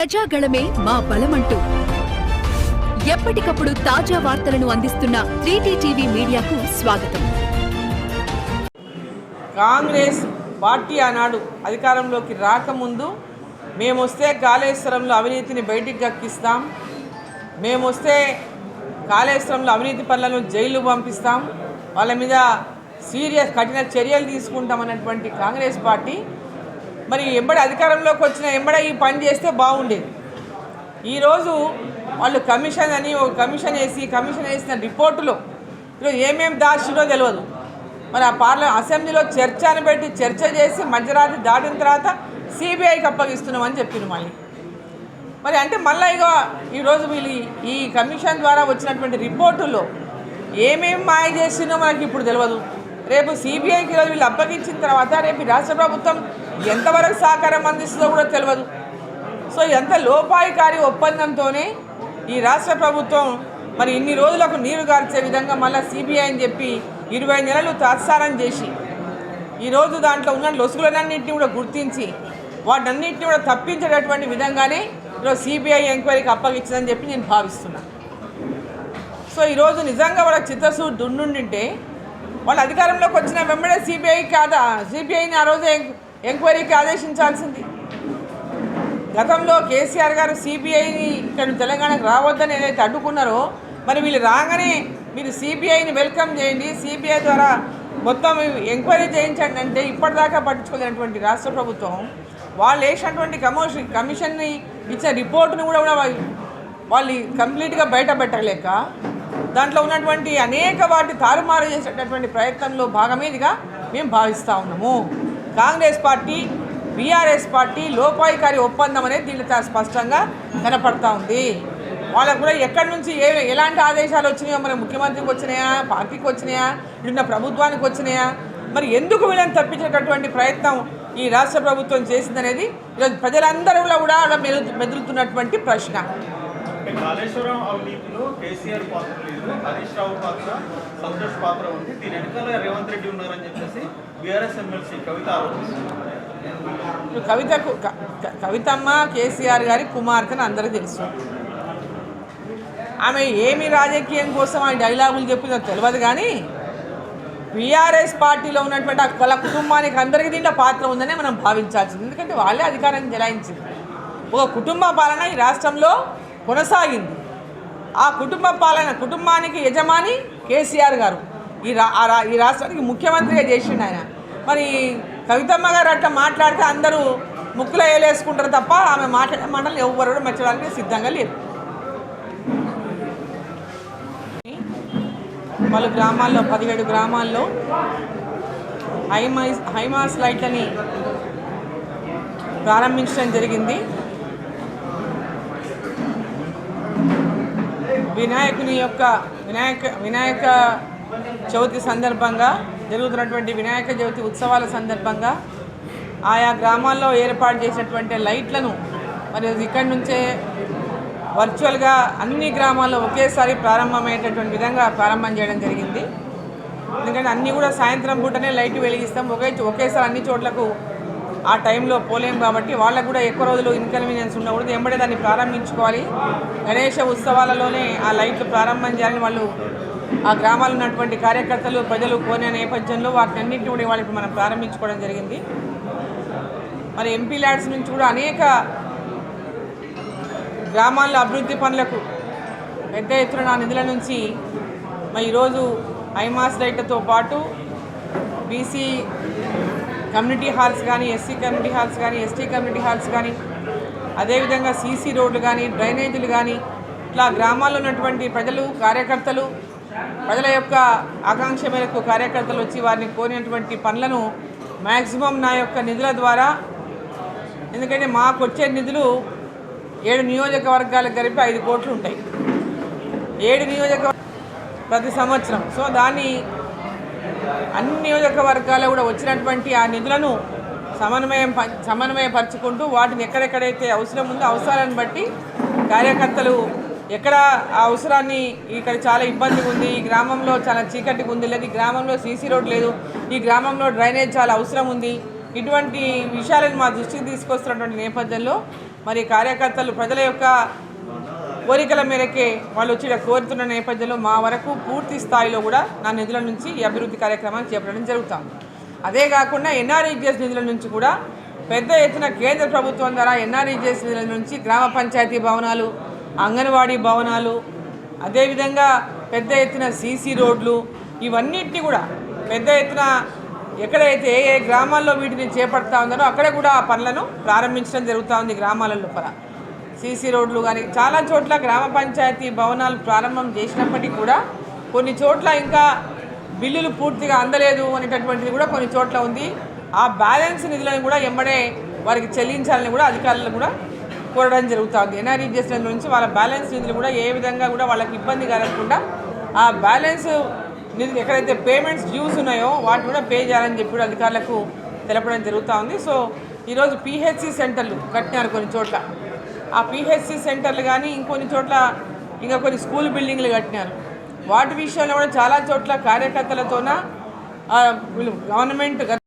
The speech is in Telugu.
ప్రజాగళమే మా బలమంటూ. ఎప్పటికప్పుడు తాజా వార్తలను అందిస్తున్న త్రీటీ టీవీ మీడియాకు స్వాగతం. కాంగ్రెస్ పార్టీ ఆనాడు అధికారంలోకి రాకముందు మేము వస్తే కాళేశ్వరంలో అవినీతిని బయటికి గక్కిస్తాం. మేము వస్తే కాళేశ్వరంలో అవినీతి పనులను జైలు పంపిస్తాం. వాళ్ళ మీద సీరియస్ కఠిన చర్యలు తీసుకుంటామన్నటువంటి కాంగ్రెస్ పార్టీ మరి ఎంబడి అధికారంలోకి వచ్చిన ఎంబడ ఈ పని చేస్తే బాగుండేది. ఈరోజు వాళ్ళు కమిషన్ అని ఒక కమిషన్ వేసి కమిషన్ వేసిన రిపోర్టులో ఈరోజు ఏమేమి దాచిందో తెలియదు మరి ఆ పార్ల అసెంబ్లీలో చర్చ అని పెట్టి చర్చ చేసి మధ్యరాత్రి దాటిన తర్వాత సిబిఐకి అప్పగిస్తున్నామని చెప్పింది మళ్ళీ. మరి అంటే మళ్ళీ ఇక ఈరోజు వీళ్ళు ఈ కమిషన్ ద్వారా వచ్చినటువంటి రిపోర్టుల్లో ఏమేమి మాయ చేసిందో మనకి ఇప్పుడు తెలియదు రేపు సిబిఐకి ఈరోజు వీళ్ళు అప్పగించిన తర్వాత రేపు రాష్ట్ర ప్రభుత్వం ఎంతవరకు సహకారం అందిస్తుందో కూడా తెలియదు సో ఎంత లోపాయికారి ఒప్పందంతోనే ఈ రాష్ట్ర ప్రభుత్వం మరి ఇన్ని రోజులకు నీరు గార్చే విధంగా మళ్ళీ సిబిఐ అని చెప్పి ఇరవై నెలలు తాత్సారం చేసి ఈరోజు దాంట్లో ఉన్న లొసుగులన్నింటినీ కూడా గుర్తించి వాటన్నింటినీ కూడా తప్పించేటటువంటి విధంగానే ఈరోజు సిబిఐ ఎంక్వైరీకి అప్పగించిందని చెప్పి నేను భావిస్తున్నా. సో ఈరోజు నిజంగా వాళ్ళ చిత్తశుద్ధి దుండుంటే వాళ్ళు అధికారంలోకి వచ్చిన వెంబడే సిబిఐ కాదా? సిబిఐని ఆ రోజే ఎంక్వైరీకి ఆదేశించాల్సింది. గతంలో కేసీఆర్ గారు సిబిఐని ఇక్కడ తెలంగాణకు రావద్దని ఏదైతే అడ్డుకున్నారో మరి వీళ్ళు రాగానే మీరు సిబిఐని వెల్కమ్ చేయండి సిబిఐ ద్వారా మొత్తం ఎంక్వైరీ చేయించండి అంటే ఇప్పటిదాకా పట్టించుకోలేనటువంటి రాష్ట్ర ప్రభుత్వం వాళ్ళు వేసినటువంటి కమోషన్ కమిషన్ని ఇచ్చిన రిపోర్ట్ను కూడా కూడా వాళ్ళు- కంప్లీట్గా బయట పెట్టలేక దాంట్లో ఉన్నటువంటి అనేక వాటి తారుమారు చేసేటటువంటి ప్రయత్నంలో భాగమేదిగా మేము భావిస్తూ ఉన్నాము. కాంగ్రెస్ పార్టీ బీఆర్ఎస్ పార్టీ లోపాయికారి ఒప్పందం అనేది దీంట్లో స్పష్టంగా కనపడతా ఉంది. వాళ్ళకు కూడా ఎక్కడి నుంచి ఏ ఎలాంటి ఆదేశాలు వచ్చినాయో మరి ముఖ్యమంత్రికి వచ్చినాయా పార్టీకి వచ్చినాయా ఇటున్న ప్రభుత్వానికి వచ్చినాయా మరి ఎందుకు వీళ్ళని తప్పించేటటువంటి ప్రయత్నం ఈ రాష్ట్ర ప్రభుత్వం చేసిందనేది ఈరోజు ప్రజలందరూ కూడా మెదులుతున్నటువంటి ప్రశ్న. అంటే కాళేశ్వరం అవినీతిలో కేసీఆర్ పాత్ర లేదు హరీష్ రావు పాత్ర సంతోష్ పాత్ర ఉంది. దీని వెనకాల రేవంత్ రెడ్డి ఉన్నారని చెప్పేసి బీఆర్ఎస్ ఎమ్మెల్సీ కవిత ఆరోపిస్తున్నారు. కవితకు కవితమ్మ కేసీఆర్ గారి కుమార్తెను అందరికీ తెలుసు. ఆమె ఏమి రాజకీయం కోసం ఆ డైలాగులు చెప్పిందో తెలియదు కానీ బీఆర్ఎస్ పార్టీలో ఉన్నటువంటి ఆ వాళ్ళ కుటుంబానికి అందరికీ దీంట్లో పాత్ర ఉందనే మనం భావించాల్సింది. ఎందుకంటే వాళ్ళే అధికారాన్ని జలాయించింది. ఒక కుటుంబ పాలన ఈ రాష్ట్రంలో కొనసాగింది. ఆ కుటుంబ పాలన కుటుంబానికి యజమాని కేసీఆర్ గారు. ఈ రా ఆ రా- ఈ రాష్ట్రానికి ముఖ్యమంత్రిగా చేసిండు ఆయన. మరి కవితమ్మ గారు అట్లా మాట్లాడితే అందరూ ముక్కులు వేలేసుకుంటారు తప్ప ఆమె మాట్లాడే మాటలు ఎవరు కూడా మెచ్చడానికి సిద్ధంగా లేరు. పలు గ్రామాల్లో పదిహేడు గ్రామాల్లో హైమాస్ హైమాస్ లైట్లని ప్రారంభించడం జరిగింది. వినాయకుని యొక్క వినాయక వినాయక చవితి సందర్భంగా జరుగుతున్నటువంటి వినాయక చవితి ఉత్సవాల సందర్భంగా ఆయా గ్రామాల్లో ఏర్పాటు చేసినటువంటి లైట్లను మరి ఇక్కడి నుంచే వర్చువల్గా అన్ని గ్రామాల్లో ఒకేసారి ప్రారంభమయ్యేటటువంటి విధంగా ప్రారంభం చేయడం జరిగింది. ఎందుకంటే అన్నీ కూడా సాయంత్రం పూటనే లైట్ వెలిగిస్తాం. ఒకే ఒకేసారి అన్ని చోట్లకు ఆ టైంలో పోలేం కాబట్టి వాళ్ళకు కూడా ఎక్కువ రోజులు ఇన్కన్వీనియన్స్ ఉండకూడదు. ఎంబడే దాన్ని ప్రారంభించుకోవాలి. గణేష ఉత్సవాలలోనే ఆ లైట్లు ప్రారంభం చేయాలని వాళ్ళు ఆ గ్రామాల్లో ఉన్నటువంటి కార్యకర్తలు ప్రజలు కోరిన నేపథ్యంలో వాటిని అన్నింటినీ కూడా వాళ్ళకి మనం ప్రారంభించుకోవడం జరిగింది. మరి ఎంపీ ల్యాడ్స్ నుంచి కూడా అనేక గ్రామాల్లో అభివృద్ధి పనులకు పెద్ద ఎత్తున నా నిధుల నుంచి మరి ఈరోజు ఐమాస్ లైట్లతో పాటు బీసీ కమ్యూనిటీ హాల్స్ కానీ ఎస్సీ కమ్యూనిటీ హాల్స్ కానీ ఎస్టీ కమ్యూనిటీ హాల్స్ కానీ అదేవిధంగా సీసీ రోడ్లు కానీ డ్రైనేజీలు కానీ ఇట్లా గ్రామాల్లో ఉన్నటువంటి ప్రజలు కార్యకర్తలు ప్రజల యొక్క ఆకాంక్ష మేరకు కార్యకర్తలు వచ్చి వారిని కోరినటువంటి పనులను మ్యాక్సిమం నా యొక్క నిధుల ద్వారా ఎందుకంటే మాకు వచ్చే నిధులు ఏడు నియోజకవర్గాలకు కలిపి ఐదు కోట్లు ఉంటాయి. ఏడు నియోజకవర్గ ప్రతి సంవత్సరం. సో దాన్ని అన్ని నియోజకవర్గాల్లో కూడా వచ్చినటువంటి ఆ నిధులను సమన్వయం సమన్వయపరచుకుంటూ వాటిని ఎక్కడెక్కడైతే అవసరం ఉందో అవసరాలను బట్టి కార్యకర్తలు ఎక్కడ ఆ అవసరాన్ని ఇక్కడ చాలా ఇబ్బందిగా ఉంది ఈ గ్రామంలో చాలా చీకటిగా ఉంది లేదు ఈ గ్రామంలో సీసీ రోడ్ లేదు ఈ గ్రామంలో డ్రైనేజ్ చాలా అవసరం ఉంది ఇటువంటి విషయాలను మా దృష్టికి తీసుకొస్తున్నటువంటి నేపథ్యంలో మరి కార్యకర్తలు ప్రజల యొక్క కోరికల మేరకే వాళ్ళు వచ్చి కోరుతున్న నేపథ్యంలో మా వరకు పూర్తి స్థాయిలో కూడా నా నిధుల నుంచి ఈ అభివృద్ధి కార్యక్రమాన్ని చేపట్టడం జరుగుతుంది. అదే కాకుండా ఎన్ఆర్ఈజిఎస్ నిధుల నుంచి కూడా పెద్ద ఎత్తున కేంద్ర ప్రభుత్వం ద్వారా ఎన్ఆర్ఈజిఎస్ నిధుల నుంచి గ్రామ పంచాయతీ భవనాలు అంగన్వాడీ భవనాలు అదేవిధంగా పెద్ద ఎత్తున సీసీ రోడ్లు ఇవన్నిటిని కూడా పెద్ద ఎత్తున ఎక్కడైతే ఏ ఏ గ్రామాల్లో వీటిని చేపడతా ఉన్నారో అక్కడ కూడా ఆ పనులను ప్రారంభించడం జరుగుతూ ఉంది గ్రామాల లోపల సీసీ రోడ్లు కానీ చాలా చోట్ల గ్రామ పంచాయతీ భవనాలు ప్రారంభం చేసినప్పటికీ కూడా కొన్ని చోట్ల ఇంకా బిల్లులు పూర్తిగా అందలేదు అనేటటువంటిది కూడా కొన్ని చోట్ల ఉంది. ఆ బ్యాలెన్స్ నిధులను కూడా ఎమ్మడే వారికి చెల్లించాలని కూడా అధికారులు కూడా కోరడం జరుగుతుంది. ఎన్ఆర్ఈజిఎస్ నుంచి వాళ్ళ బ్యాలెన్స్ నిధులు కూడా ఏ విధంగా కూడా వాళ్ళకి ఇబ్బంది కలగకుండా ఆ బ్యాలెన్స్ నిధులు ఎక్కడైతే పేమెంట్స్ డ్యూస్ ఉన్నాయో వాటిని కూడా పే చేయాలని చెప్పి అధికారులకు తెలపడం జరుగుతూ ఉంది సో ఈరోజు పిహెచ్సి సెంటర్లు కట్టినారు కొన్ని చోట్ల. ఆ పిహెచ్సి సెంటర్లు కానీ ఇంకొన్ని చోట్ల ఇంకా కొన్ని స్కూల్ బిల్డింగ్లు కట్టినారు. వాటి విషయంలో కూడా చాలా చోట్ల కార్యకర్తలతోన ఆ, గవర్నమెంట్